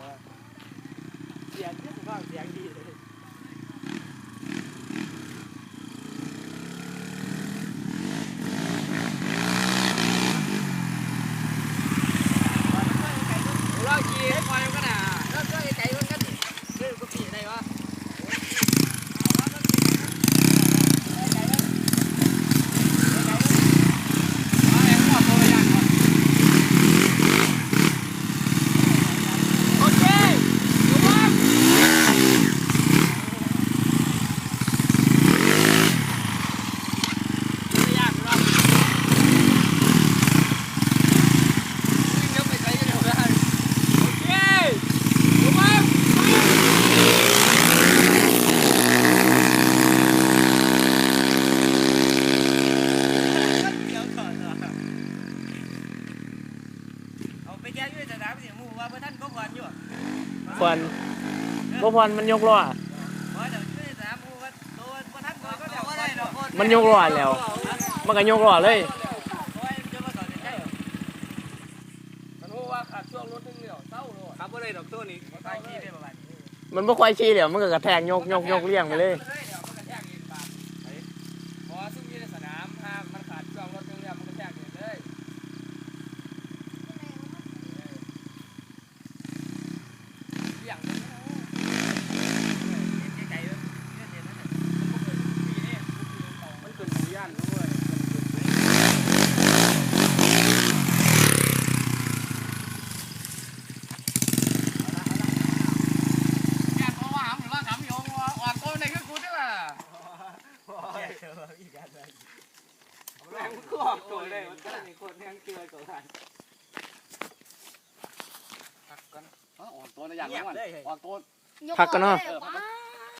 mga siyag niya. เอาไปแก้ยืดสนามเสียมูว่าเพื่อนท่านก็ก่อนอยู่ควันบ่พรมันยกล้อเพราะเดี๋ยวยืดสนามมูว่าตัวเพื่อนท่านก่อนก็เดี๋ยวก็ได้ดอกมันยกล้อแล้ว มันก็ยกล้อเลยเพราะจะมาต่อใกล้มันรู้ว่าขาดช่วงรถนึงเดียวเศร้าเลยครับก็เลยดอกตัวนี้ใต้ขี้ได้ประมาณมันบ่ค่อยชี้เดี๋ยวมันก็กระแทกยกยกยกเลี้ยงไปเลย เดี๋ยวมันกระแทกเองปากพอซึ่งมีในสนามห้ามมันขาดช่วงรถนึงเดียวมันกระแทกเองเลยเบี่ยงมัน ไก่เยอะเยอะเย็นนั่นแหละ ปีนี่มันเกินหมูย่านด้วย แกเพราะว่าหำหรือว่าหำยงว่าอ่อนตัวในก็กูได้ล่ะ แรงมันก็ออกตัวเลยมันก็มีคนยังเกลือตัวกันพักกันอ๋ออ่อนตัวนะอย่างนี้ก่อนอ่อนตัว พักกันเนาะ เออพั